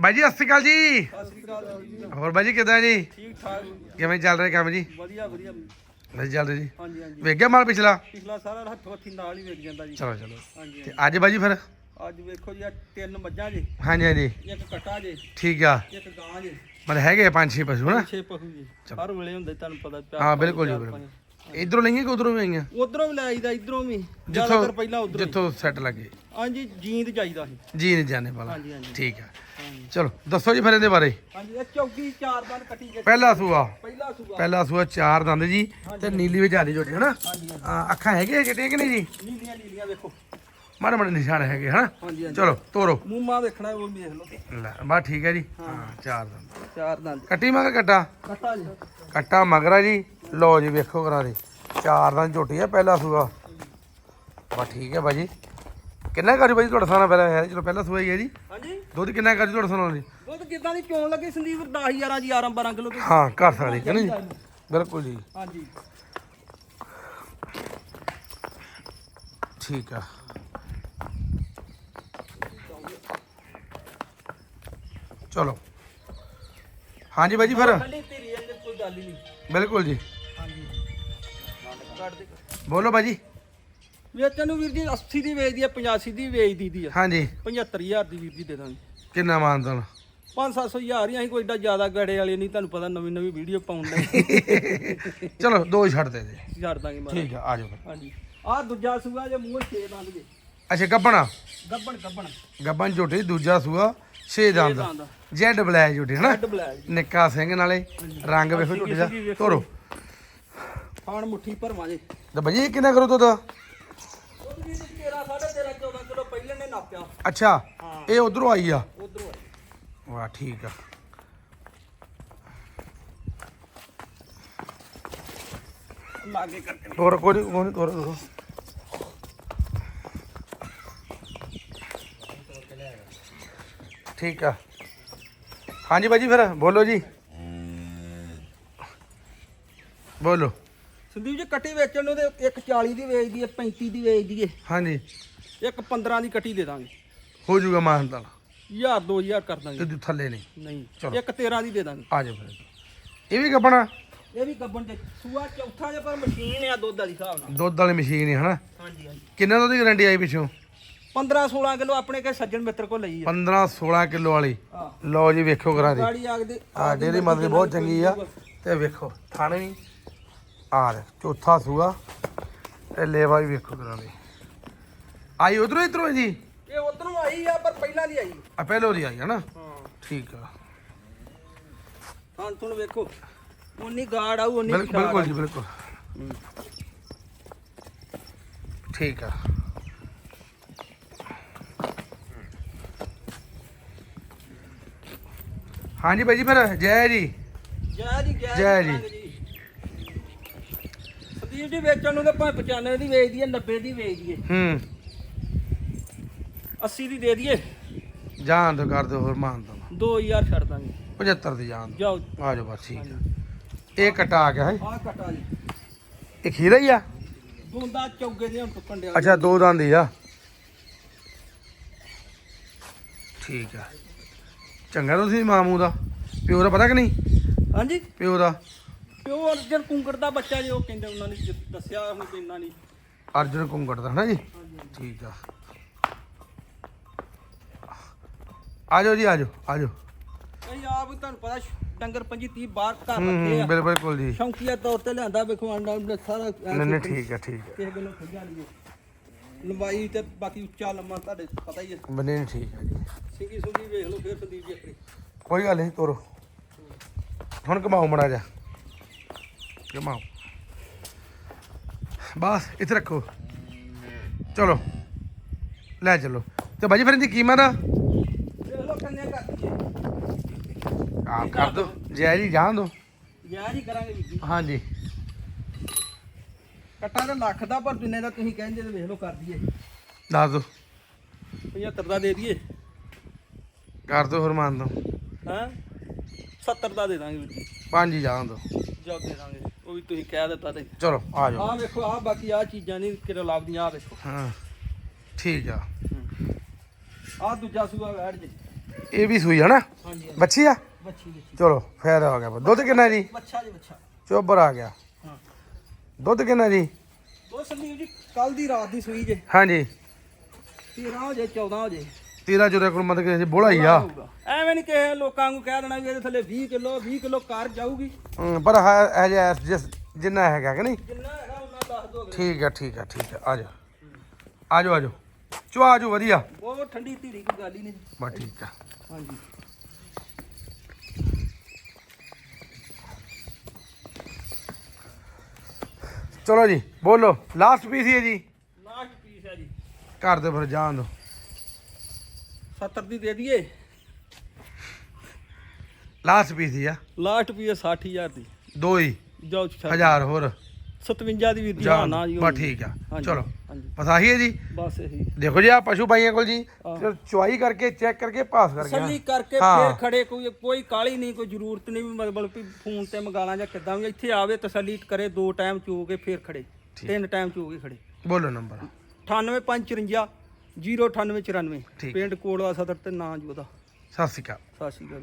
ਬਾਈ ਜੀ ਸਤਿ ਸ਼੍ਰੀ ਅਕਾਲ ਜੀ। ਸਤਿ ਸ੍ਰੀ ਅਕਾਲ ਜੀ। ਹੋਰ ਬਾਈ ਜੀ ਕਿਦਾਂ ਜੀ? ਠੀਕ ਠਾਕ। ਕਿਵੇਂ ਚੱਲ ਰਿਹਾ ਕੰਮ ਜੀ? ਵਧੀਆ ਵਧੀਆ। ਵਧੀਆ ਚੱਲ ਰਿਹਾ ਜੀ। ਹਾਂਜੀ ਹਾਂਜੀ। ਵੇਖ ਗਿਆ ਮਾਲ ਪਿਛਲਾ? ਪਿਛਲਾ ਸਾਰਾ ਹੱਥੋਂ ਹੱਥੀ ਨਾਲ ਹੀ ਵੇਚ ਜਾਂਦਾ ਜੀ। ਚਲੋ ਚਲੋ। ਹਾਂਜੀ ਤੇ ਅੱਜ ਬਾਈ ਜੀ ਫਿਰ। ਅੱਜ ਵੇਖੋ ਜੀ ਤਿੰਨ ਮੱਝਾਂ ਜੀ। ਹਾਂਜੀ ਹਾਂਜੀ। ਇੱਕ ਕਟਾ ਜੀ। ਠੀਕ ਆ। ਇੱਕ ਗਾਂ ਜੀ। ਮਤਲਬ ਹੈਗੇ ਪੰਜ ਛੇ ਪਸ਼ੂ ਨਾ ਛੇ ਪਸ਼ੂ ਜੀ। ਹਰ ਵੇਲੇ ਹੁੰਦੇ ਤੁਹਾਨੂੰ ਪਤਾ ਹਾਂ ਬਿਲਕੁਲ ਜੀ ਬਿਲਕੁਲ। ਇਧਰੋਂ ਲਈਆਂ ਕਿ ਉਧਰੋਂ ਵੀ ਆਈਆਂ? ਉਧਰੋਂ ਵੀ ਲੈ ਆਈਦਾ ਇਧਰੋਂ ਵੀ। ਜਿੱਥੋਂ ਜ਼ਿਆਦਾਤਰ ਪਹਿਲਾਂ ਉਧਰੋਂ ਜਿੱਥੋਂ ਸੈੱਟ ਲੱਗੇ। ਹਾਂਜੀ ਜੀਂਦ ਚਾਹੀਦਾ ਸੀ। ਜੀ ਨਹੀਂ ਜਾਣੇ ਵਾਲਾ। ਹਾਂਜੀ ਹਾਂਜੀ। ਠੀਕ ਆ। ਚਲੋ ਦੱਸੋ ਜੀ ਫਿਰ ਇਹਦੇ ਬਾਰੇ। ਹਾਂਜੀ ਇਹ ਚੌਕੀ ਚਾਰ ਦੰਦ ਕੱਟੀ ਗਈ ਪਹਿਲਾ ਸੂਆ। ਪਹਿਲਾ ਸੂਆ। ਪਹਿਲਾ ਸੂਆ ਚਾਰ ਦੰਦ ਜੀ ਤੇ ਨੀਲੀ ਵਿੱਚ ਆਲੀ ਜੋਟੀ ਹਨਾ? ਆ, ਅੱਖਾਂ ਹੈਗੀਆਂ ਕਿਤੇ ਕਿ ਨਹੀਂ ਜੀ? ਨੀਲੀਆਂ ਨੀਲੀਆਂ ਵੇਖੋ। ਮਾੜੇ ਮਾੜੇ ਨਿਸ਼ਾਨ ਹੈਗੇ ਹਨਾ? ਹਾਂਜੀ ਚਲੋ ਤੋਰੋ। ਮੂੰਹ ਮਾ ਵੇਖਣਾ ਉਹ ਵੀ ਦੇਖ ਲਓ। ਲੈ ਬਾ ਠੀਕ ਹੈ ਜੀ। ਹਾਂ। ਚਾਰ ਦੰਦ। ਚਾਰ ਦੰਦ। ਕੱਟੀ ਮਗਰ ਕੱਟਾ? ਕੱਟਾ ਜੀ। ਕੱਟਾ ਮਗਰਾ ਜੀ। ਲਓ ਜੀ ਵੇਖੋ ਕਰਾ ਦੇ। ਚਾਰ ਦੰਦ ਝੋਟੀ ਆ ਪਹਿਲਾ ਸੂਆ। ਬਾ ਠੀਕ ਹੈ ਬਾਜੀ। ਕਿੰਨਾ ਕਰੀ ਬਾਜੀ ਤੁਹਾਡਾ ਸਾਨਾ ਪਹਿਲਾਂ? ਹੈ ਚਲੋ ਪਹਿਲਾ ਸੂਆ ਹੀ ਹੈ ਜੀ। ਹਾਂਜੀ। ਦੁੱਧ ਕਿੰਨਾ ਕਰੀ ਤੁਹਾਡਾ ਸਾਨਾ ਜੀ? ਦੁੱਧ ਕਿਦਾਂ ਦੀ ਕਿਉਂ ਲੱਗੀ ਸੰਦੀਪ? 10 11 ਜੀ 11 12 ਕਿਲੋ ਹਾਂ ਕਰ ਸਕਦੇ ਨਹੀਂ? ਜੀ ਬਿਲਕੁਲ ਜੀ। ਹਾਂਜੀ। ਠੀਕ ਆ। ਚਲੋ। ਹਾਂਜੀ ਬਾਜੀ ਫਿਰ। ਠੰਡੀ ਧੀਰੀ ਅੰਦਰ ਕੋਈ ਗੱਲ ਹੀ ਨਹੀਂ। ਬਿਲਕੁਲ ਜੀ। ਹਾਂਜੀ। ਬੋਲੋ ਬਾਜੀ ਵੇਚਣ ਨੂੰ ਵੀਰ ਜੀ 80 ਦੀ ਵੇਚਦੀ ਆ 85 ਦੀ ਵੇਚਦੀ ਦੀ ਆ। ਹਾਂਜੀ। 75000 ਦੀ ਵੀਰ ਜੀ ਦੇ ਦਾਂਗੇ। ਕਿੰਨਾ ਮਾਨਦਨ? 5-700 ਹਜ਼ਾਰ ਹੀ ਅਸੀਂ ਕੋਈ ਏਡਾ ਜ਼ਿਆਦਾ ਗੜੇ ਵਾਲੇ ਨਹੀਂ ਤੁਹਾਨੂੰ ਪਤਾ ਨਵੀਂ ਨਵੀਂ ਵੀਡੀਓ ਪਾਉਣ ਦੇ। ਚਲੋ ਦੋ ਛੱਡ ਦੇ ਜੀ ਛੱਡ ਦਾਂਗੇ ਮਾਰਾ ਠੀਕ ਆ ਆ ਜਾਓ ਹਾਂਜੀ। ਆਹ ਦੂਜਾ ਸੂਆ ਜੇ ਮੂੰਹ ਛੇ ਦੰਦ ਜੇ। ਅੱਛਾ ਗੱਬਣਾ? ਗੱਬਣ ਗੱਬਣ। ਗੱਬਨ ਝੋਟੀ ਦੂਜਾ ਸੂਆ 6 ਦੰਦ। ਜੈਡ ਬਲੈਕ ਝੋਟੀ ਹਨਾ? ਨਿੱਕਾ ਸਿੰਘ ਨਾਲੇ ਰੰਗ ਵੇਖੋ ਝੋਟੀ ਦਾ। ਤੋਰੋ। ਖਾਣ ਮੁੱਠੀ ਭਰਵਾਂ ਜੇ। ਤੇ ਇਹ ਕਿੰਨਾ ਕਰੋ ਦੁੱਧ ਉਹ ਵੀ 13 13.5 14 ਕਿਲੋ ਪਹਿਲੇ ਨੇ ਨਾਪਿਆ। ਅੱਛਾ ਹਾਂ। ਇਹ ਉਧਰੋਂ ਆਈ ਆ? ਉਧਰੋਂ ਵਾਹ ਠੀਕ ਆ। ਲਾਗੇ ਕਰਕੇ ਤੋਰ ਕੋਈ ਨੀ, ਕੋਈ ਨੀ, ਤੋਰੋ ਤੋਰੋ ਠੀਕ ਆ। ਹਾਂਜੀ ਬਾਜੀ ਫਿਰ ਬੋਲੋ ਜੀ। ਬੋਲੋ। ਸੰਦੀਪ ਜੀ ਕੱਟੀ ਵੇਚਣ ਨੂੰ ਤੇ ਇੱਕ 40 ਦੀ ਵੇਚਦੀ ਹੈ 35 ਦੀ ਵੇਚਦੀ ਹੈ ਹਾਂਜੀ। ਇੱਕ 15 ਦੀ ਕੱਟੀ ਦੇ ਦਾਂਗੇ। ਹੋ ਜਾਊਗਾ ਮਾਨਤਾਲ ਹਜ਼ਾਰ 2000 ਕਰ ਦਾਂਗੇ। ਤੇ ਥੱਲੇ ਨਹੀਂ ਨਹੀਂ ਚਲੋ। ਇੱਕ 13 ਦੀ ਦੇ ਦਾਂਗੇ। ਆ ਜਾਓ ਫਿਰ। ਇਹ ਵੀ ਕੱਪਣਾ ਇਹ ਵੀ ਗੱਬਣ ਤੇ ਸੂਆ ਚੌਥਾ ਜੇ ਪਰ ਮਸ਼ੀਨ ਆ ਦੁੱਧ ਵਾਲੀ ਹਿਸਾਬ ਨਾਲ। ਦੁੱਧ ਵਾਲੀ ਮਸ਼ੀਨ ਹੈ ਹਨਾ? ਹਾਂਜੀ ਹਾਂਜੀ। ਕਿੰਨਾ ਦੁੱਧ ਦੀ ਗਰੰਟੀ ਆਈ ਪਿੱਛੋਂ? 15 16 ਕਿਲੋ ਆਪਣੇ ਕੇ ਸੱਜਣ ਮਿੱਤਰ ਕੋਲ ਲਈ ਆ। 15 16 ਕਿਲੋ ਵਾਲੀ। ਹਾਂ। ਲਓ ਜੀ ਵੇਖੋ ਕਰਾ ਦੇ। ਗਾੜੀ ਆਗ ਦੇ ਆ ਡੇਰੀ ਮਦਦ ਬਹੁਤ ਚੰਗੀ ਆ। ਤੇ ਵੇਖੋ ਥਾਣੇ ਵੀ ਆ ਰਿਹਾ ਚੌਥਾ ਸੂਆ। ਤੇ ਲੇਵਾ ਵੀ ਵੇਖੋ ਕਰਾ ਦੇ ਆਈ ਉਧਰੋਂ ਇਧਰੋਂ ਜੀ? ਇਹ ਉਧਰੋਂ ਆਈ ਆ ਪਰ ਪਹਿਲਾਂ ਦੀ ਆਈ। ਆ ਪਹਿਲੋਂ ਦੀ ਆਈ ਹੈ ਨਾ? ਹਾਂ। ਠੀਕ ਆ। ਹਾਂ ਤੁਹਾਨੂੰ ਵੇਖੋ ਉਨੀ ਗਾੜ ਆਊ ਉਨੀ ਬਿਲਕੁਲ ਬਿਲਕੁਲ ਜੀ ਬਿਲਕੁਲ। ਠੀਕ ਆ। ਹਾਂਜੀ ਭਾਈ ਜੀ ਫਿਰ ਜੈ ਜੀ। ਜੈ ਜੀ ਜੈ ਜੈ। ਜੀ। ਸੰਦੀਪ ਜੀ ਵੇਚਣ ਨੂੰ ਤਾਂ ਭਾਵੇਂ 95 ਦੀ ਵੇਚਦੀ ਹੈ 90 ਦੀ ਵੇਚਦੀ ਹੈ ਹੂੰ। 80 ਦੀ ਦੇ ਦਈਏ। ਜਾਣ ਦੋ ਕਰ ਦੋ ਹੋਰ ਮਾਨ ਦੋ 2000 ਛੱਡ ਦਾਂਗੇ। 75 ਦੀ ਜਾਣ ਜਾਓ। ਦੋ ਆ ਜਾਓ ਬਸ ਠੀਕ ਆ। ਇਹ ਕਟਾ ਆ ਗਿਆ ਹੈ। ਆਹ ਕਟਾ ਜੀ। ਇਹ ਖੀਰਾ ਹੀ ਆ? ਦੋਂਦਾ ਚੌਗੇ ਦੇ ਹੁਣ ਟੁੱਕਣ ਡਿਆ। ਅੱਛਾ ਦੋ ਦੰਦ ਹੀ ਆ। ਠੀਕ ਆ। ਚੰਗਾ ਤੁਸੀਂ ਮਾਮੂ ਦਾ। ਪਿਓ ਦਾ ਪਤਾ ਕਿ ਨਹੀਂ? ਹਾਂਜੀ। ਪਿਓ ਦਾ। ਪਿਓ ਅਰਜਨ ਕੁੰਗੜ ਦਾ ਬੱਚਾ ਜੀ ਉਹ ਕਹਿੰਦੇ ਉਹਨਾਂ ਨੇ ਜ- ਦੱਸਿਆ ਹੁਣ ਕਿ ਇੰਨਾ ਨਹੀਂ। ਅਰਜੁਨ ਕੁੰਗੜ ਦਾ ਹੈ ਨਾ ਜੀ? ਹਾਂਜੀ ਠੀਕ ਆ। ਆ ਜਾਓ ਜੀ ਆ ਜਾਓ ਆ ਜਾਓ ਅਸੀਂ ਆਪ ਤੁਹਾਨੂੰ ਪਤਾ ਸ਼- ਡੰਗਰ ਪੰਜੀ 30 ਬਾਹਰ ਘਰ ਹੂੰ ਰੱਖੇ ਹੂੰ ਆ। ਬਿਲਕੁਲ ਜੀ। ਸ਼ੌਂਕੀਆ ਤੌਰ ਤੇ ਲਿਆਂਦਾ ਵਿਖਵਾਂਡਾ ਸਾਰਾ ਐਂ ਨਹੀਂ ਨਹੀਂ ਠੀਕ ਆ ਠੀਕ ਆ। ਕਿਸੇ ਗੱਲੋਂ ਖੱਜਾ ਨਹੀਂ ਲੰਬਾਈ ਤੇ ਬਾਕੀ ਉੱਚਾ ਲੰਮਾ ਤੁਹਾਡੇ ਪਤਾ ਹੀ ਹੈ ਬਣੇ ਨਹੀਂ ਠੀਕ ਆ ਜੀ। ਸਿੰਗੀ ਸੁੰਗੀ ਵੇਖ ਲਓ ਫਿਰ ਸੰਦੀਪ ਜੀ ਆਪਣੀ। ਕੋਈ ਗੱਲ ਨਹੀਂ ਤੋਰੋ। ਹੁਣ ਕਮਾਓ ਮੜਾ ਜਾ ਕਮਾਓ ਬਸ ਇੱਥੇ ਰੱਖੋ। ਚਲੋ। ਲੈ ਚਲੋ। ਤੇ ਬਾਜੀ ਫਿਰ ਇਹਦੀ ਕੀਮਤ? ਆ ਲਓ ਕੰਨਿਆ ਕਰ ਦਈਏ ਆ ਕਰ ਦੋ। ਜੈ ਜੀ ਜਾਣ ਦੋ। ਯਾਰ ਹੀ ਕਰਾਂਗੇ ਵੀਰ ਜੀ। ਹਾਂਜੀ। ਕੱਟਾ ਤਾਂ ਲੱਖ ਦਾ ਪਰ ਜਿੰਨੇ ਦਾ ਤੁਸੀਂ ਕਹਿੰਦੇ ਤੇ ਵੇਖ ਲਓ ਕਰ ਦਈਏ। ਦੱਸ ਦੋ। 75 ਦਾ ਦੇ ਦਈਏ। ਕਰ ਦੋ ਹੋਰ ਮੰਨ ਦੋ ਹਾਂ? 70 ਦਾ ਦੇ ਦਾਂਗੇ ਵੀਰ ਜੀ। ਪੰਜ ਹੀ ਜਾਣ ਦੋ। ਜਾ ਦੇ ਦਾਂਗੇ। ਉਹ ਵੀ ਤੁਸੀਂ ਕਹਿ ਦਿੱਤਾ ਤੇ। ਚਲੋ ਆ ਜਾਓ। ਆਹ ਵੇਖੋ ਆਹ ਬਾਕੀ ਆਹ ਚੀਜ਼ਾਂ ਨਹੀਂ ਕਿਤੇ ਲੱਭਦੀਆਂ ਆਹ ਵੇਖੋ। ਹਾਂ ਠੀਕ ਆ। ਆਹ ਦੂਜਾ ਸੂਆ ਬੈਠ ਜੇ। ਇਹ ਵੀ ਸੂਈ ਹੈ ਨਾ? ਹਾਂਜੀ ਹਾਂਜੀ। ਬੱਚੀ ਆ? ਬੱਚੀ ਬੱਚੀ ਚਲੋ ਫਾਇਦਾ ਹੋ ਗਿਆ। ਦੁੱਧ ਕਿੰਨਾ ਜੀ? ਬੱਚਾ ਜੀ ਬੱਚਾ ਚੋਬਰ ਆ ਗਿਆ। ਹਾਂ। ਦੁੱਧ ਕਿੰਨਾ ਜੀ? ਸੰਦੀਪ ਜੀ ਕੱਲ ਦੀ ਰਾਤ ਦੀ ਸੂਈ ਜੇ। ਹਾਂਜੀ। 13 ਹੋ ਜੇ 14 ਹੋ ਜੇ। ਤੇਰਾ ਜੁਰੇ ਕੋਲ ਮਤਲਬ ਕਿ ਬੋਲਾ ਹੀ ਆ। ਹੋਊਗਾ। ਐਵੇਂ ਨਹੀਂ ਕਿਸੇ ਲੋਕਾਂ ਨੂੰ ਕਹਿ ਦੇਣਾ ਵੀ ਇਹਦੇ ਥੱਲੇ 20 ਕਿਲੋ 20 ਕਿਲੋ ਕਾਰ ਜਾਊਗੀ। ਹਮ, ਪਰ ਹੈ ਇਹ ਜਿਹਾ ਜਿਸ ਜਿੰਨਾ ਹੈਗਾ ਕਿ ਨਹੀਂ? ਜਿੰਨਾ ਹੈਗਾ ਉਹਨਾਂ ਦੱਸ ਦੋ ਠੀਕ ਹੈ ਠੀਕ ਹੈ ਠੀਕ ਹੈ ਆ ਜਾ। ਆ ਜਾਓ ਆ ਜਾਓ। ਚੋ ਆ ਜਾਓ ਵਧੀਆ। ਬਹੁਤ ਠੰਡੀ ਧੀਰੀ ਕੋਈ ਗੱਲ ਹੀ ਨਹੀਂ ਬਸ ਠੀਕ ਆ। ਹਾਂਜੀ। ਚਲੋ ਜੀ ਬੋਲੋ। ਲਾਸਟ ਪੀਸ ਹੀ ਹੈ ਜੀ। ਲਾਸਟ ਪੀਸ ਹੈ ਜੀ। ਘਰ ਦੇ ਫਿਰ ਜਾਣ ਦੋ। 70 ਦੀ ਦੇ ਦਈਏ। ਲਾਸਟ ਪੀਸ ਹੀ ਆ। ਲਾਸਟ ਪੀਸ 60000 ਦੀ। ਦੋ ਹੀ। ਜਾਓ ਛੱਡ। ਹਜ਼ਾਰ ਹੋਰ। 57 ਦੀ ਵੀਰ ਦੀ ਹਾਂ ਨਾ ਜੀ ਬਸ ਠੀਕ ਆ। ਹਾਂਜੀ, ਚਲੋ। ਹਾਂਜੀ। ਆਹੀ ਹੈ ਜੀ। ਬਸ ਇਹੀ। ਦੇਖੋ ਜੀ ਆ ਪਸ਼ੂ ਭਾਈਆਂ ਕੋਲ ਜੀ। ਚਲੋ ਚੁਆਈ ਕਰਕੇ ਚੈੱਕ ਕਰਕੇ ਪਾਸ ਕਰਕੇ। ਤਸੱਲੀ ਕਰਕੇ ਹਾਂ। ਫੇਰ ਖੜੇ ਕੋਈ ਕੋਈ ਕਾਲੀ ਨਹੀਂ ਕੋਈ ਜ਼ਰੂਰਤ ਨਹੀਂ ਵੀ ਮਤਲਬ ਵੀ ਫੋਨ ਤੇ ਮੰਗਾਲਾਂ ਜਾਂ ਕਿੱਦਾਂ ਵੀ। ਇੱਥੇ ਆਵੇ ਤਸੱਲੀ ਕਰੇ ਦੋ ਟਾਈਮ ਚੋ ਕੇ ਫੇਰ ਖੜੇ। ਤਿੰਨ ਟਾਈਮ ਚੋ ਕੇ ਖੜੇ। ਬੋਲੋ ਨੰਬਰ। 98554 09894 ਠੀਕ। ਪਿੰਡ ਕੋੜਵਾ ਸਦਰ ਤੇ ਨਾਂ ਜੀ ਉਹਦਾ। ਸਤਿ ਸ਼੍ਰੀ ਅਕਾਲ। ਸਤਿ ਸ਼੍ਰੀ ਅਕਾਲ।